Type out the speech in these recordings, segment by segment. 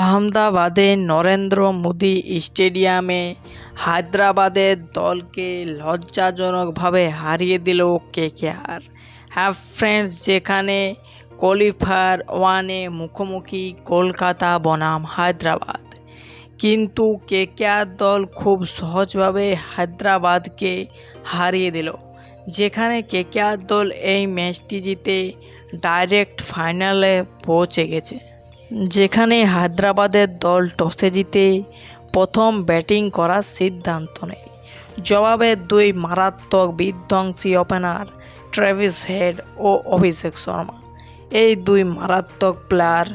আহমেদাবাদে নরেন্দ্র মোদী স্টেডিয়ামে হায়দ্রাবাদের দলকে লজ্জাজনকভাবে হারিয়ে দিল কেকেআর। হ্যাঁ ফ্রেন্ডস যেখানে কোয়ালিফায়ার ওয়ানে মুখোমুখি কলকাতা বনাম হায়দ্রাবাদ। কিন্তু কেকেআর দল খুব সহজভাবে হায়দ্রাবাদকে হারিয়ে দিল, যেখানে কেকেআর দল এই ম্যাচটি জিতে ডাইরেক্ট ফাইনালে পৌঁছে গেছে। যেখানে হায়দ্রাবাদের দল টসে জিতে প্রথম ব্যাটিং করার সিদ্ধান্ত নেয়। জবাবে দুই মারাত্মক বিধ্বংসী ওপেনার ট্রেভিস হেড ও অভিষেক শর্মা। এই দুই মারাত্মক প্লেয়ার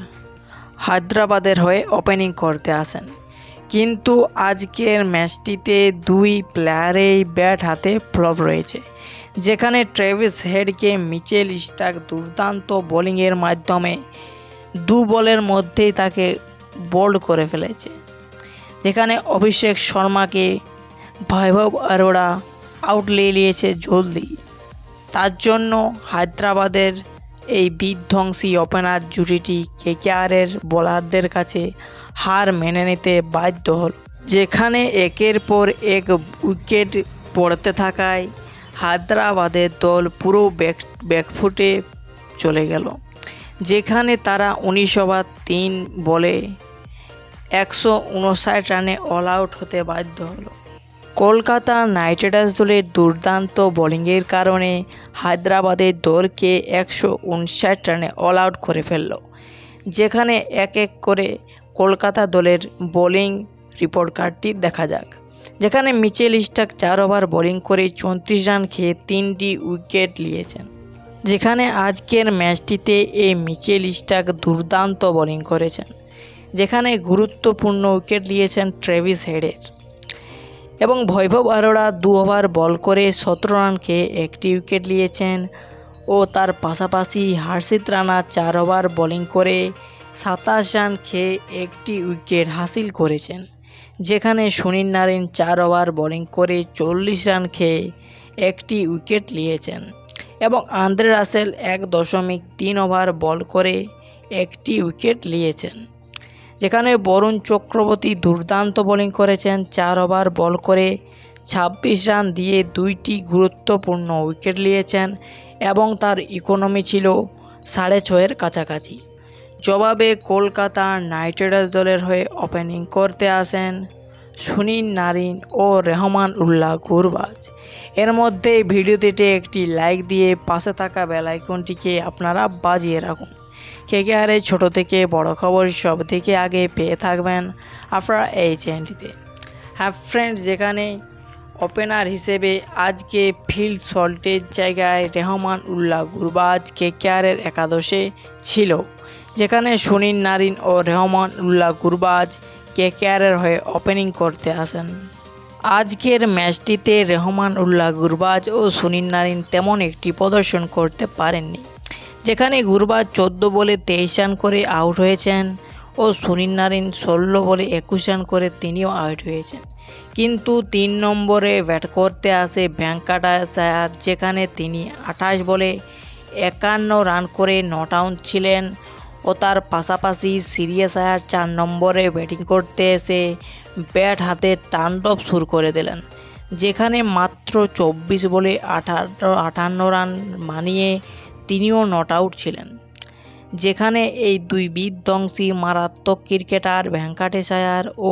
হায়দ্রাবাদের হয়ে ওপেনিং করতে আসেন। কিন্তু আজকের ম্যাচটিতে দুই প্লেয়ারেই ব্যাট হাতে ফ্লপ রয়েছে, যেখানে ট্রেভিস হেডকে মিচেল স্টাক দুর্দান্ত বোলিংয়ের মাধ্যমে দু বলের মধ্যেই তাকে বোল্ড করে ফেলেছে। যেখানে অভিষেক শর্মাকে বৈভব অরোড়া আউটলে নিয়েছে জলদি। তার জন্য হায়দ্রাবাদের এই বিধ্বংসী ওপেনার জুটিটি কেকেআরের বোলারদের কাছে হার মেনে নিতে বাধ্য হল। যেখানে একের পর এক উইকেট পড়তে থাকায় হায়দ্রাবাদের দল পুরো ব্যাক ব্যাকফুটে চলে গেল। যেখানে তারা উনিশ ওভার তিন বলে একশো উনষাট রানে অল আউট হতে বাধ্য হলো। কলকাতা নাইট রাইডার্স দলের দুর্দান্ত বোলিংয়ের কারণে হায়দ্রাবাদের দলকে একশো উনষাট রানে অল আউট করে ফেলল, যেখানে এক এক করে কলকাতা দলের বোলিং রিপোর্ট কার্ডটি দেখা যাক। যেখানে মিচেল স্টাক চার ওভার বোলিং করে চৌত্রিশ রান খেয়ে তিনটি উইকেট নিয়েছেন। যেখানে আজকের ম্যাচটিতে এই মিচেল স্টাক দুর্দান্ত বোলিং করেছেন, যেখানে গুরুত্বপূর্ণ উইকেট নিয়েছেন ট্রেভিস হেডের। এবং বৈভব অরোড়া দু ওভার বল করে সতেরো রান খেয়ে একটি উইকেট নিয়েছেন ও তার পাশাপাশি হার্ষিত রানা চার ওভার বোলিং করে সাতাশ রান খেয়ে একটি উইকেট হাসিল করেছেন, যেখানে সুনীল নারিন চার ওভার বোলিং করে চল্লিশ রান খেয়ে একটি উইকেট নিয়েছেন। এবং আন্দ্রে রাসেল এক দশমিক তিন ওভার বল করে একটি উইকেট নিয়েছেন, যেখানে বরুণ চক্রবর্তী দুর্দান্ত বোলিং করেছেন, চার ওভার বল করে ছাব্বিশ রান দিয়ে দুইটি গুরুত্বপূর্ণ উইকেট নিয়েছেন এবং তার ইকোনমি ছিল সাড়ে ছয়ের কাছাকাছি। জবাবে কলকাতা নাইট রাইডার্স দলের হয়ে ওপেনিং করতে আসেন সুনীল নারিন ও রেহমান উল্লাহ গুরবাজ। এর মধ্যে ভিডিওটিতে একটি লাইক দিয়ে পাশে থাকা বেলাইকনটিকে আপনারা বাজিয়ে রাখুন। কে কে আর ছোটো থেকে বড় খবর সব থেকে আগে পেয়ে থাকবেন আপনারা এই চ্যানেলটিতে। হ্যাঁ ফ্রেন্ডস যেখানে ওপেনার হিসেবে আজকে ফিল্ড সল্টের জায়গায় রেহমান উল্লাহ গুরবাজ কে কেয়ারের একাদশে ছিল। যেখানে সুনীল নারিন ও রেহমান উল্লাহ গুরবাজ কে কেয়ারের হয়ে ওপেনিং করতে আসেন। আজকের ম্যাচটিতে রেহমান উল্লাহ গুরবাজ ও সুনীল নারিন তেমন একটি প্রদর্শন করতে পারেননি, যেখানে গুরবাজ চোদ্দ বলে তেইশ রান করে আউট হয়েছেন ও সুনীল নারিন ষোলো বলে একুশ রান করে তিনিও আউট হয়েছেন। কিন্তু তিন নম্বরে ব্যাট করতে আসে ভ্যাঙ্কাটাসায়ার যেখানে তিনি আঠাশ বলে একান্ন রান করে নট আউট ছিলেন ও তার পাশাপাশি সিরিয়াস আয়ার চার নম্বরে ব্যাটিং করতে এসে ব্যাট হাতে তাণ্ডব শুরু করে দিলেন, যেখানে মাত্র চব্বিশ বলে আঠারো আটান্ন রান মানিয়ে তিনিও নট আউট ছিলেন, যেখানে এই দুই বিধ্বংসী মারাত্মক ক্রিকেটার ভেঙ্কাটেশায়ার ও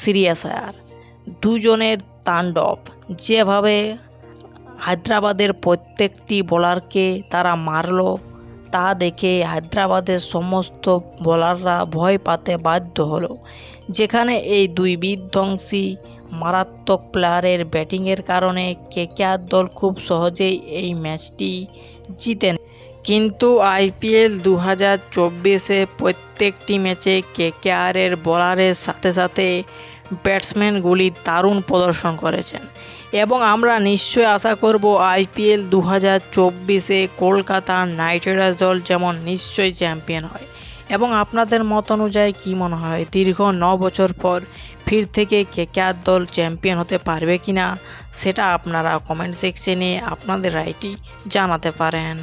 সিরিয়াসায়ার দুজনের তাণ্ডব। যেভাবে হায়দ্রাবাদের প্রত্যেকটি বোলারকে তারা মারলো তা দেখে হায়দ্রাবাদের সমস্ত বোলাররা ভয় পাতে বাধ্য হলো। যেখানে এই দুই বিধ্বংসী, মারাত্মক প্লেয়ারের ব্যাটিংয়ের কারণে কেকেআর দল খুব সহজেই এই ম্যাচটি জিতেন কিন্তু আইপিএল দু হাজার চব্বিশে প্রত্যেকটি ম্যাচে কেকেআরের বোলারের সাথে সাথে ব্যাটসম্যানগুলি দারুণ প্রদর্শন করেছেন। এবং আমরা নিশ্চয় আশা করব আইপিএল দু হাজার চব্বিশে কলকাতা নাইট রাইডার্স দল যেমন নিশ্চয়ই চ্যাম্পিয়ন হয়। এবং আপনাদের মত অনুযায়ী কী মনে হয়, দীর্ঘ ন বছর পর ফির থেকে কে কেকেআর দল চ্যাম্পিয়ন হতে পারবে কি না সেটা আপনারা কমেন্ট সেকশনে আপনাদের রায়টি জানাতে পারেন।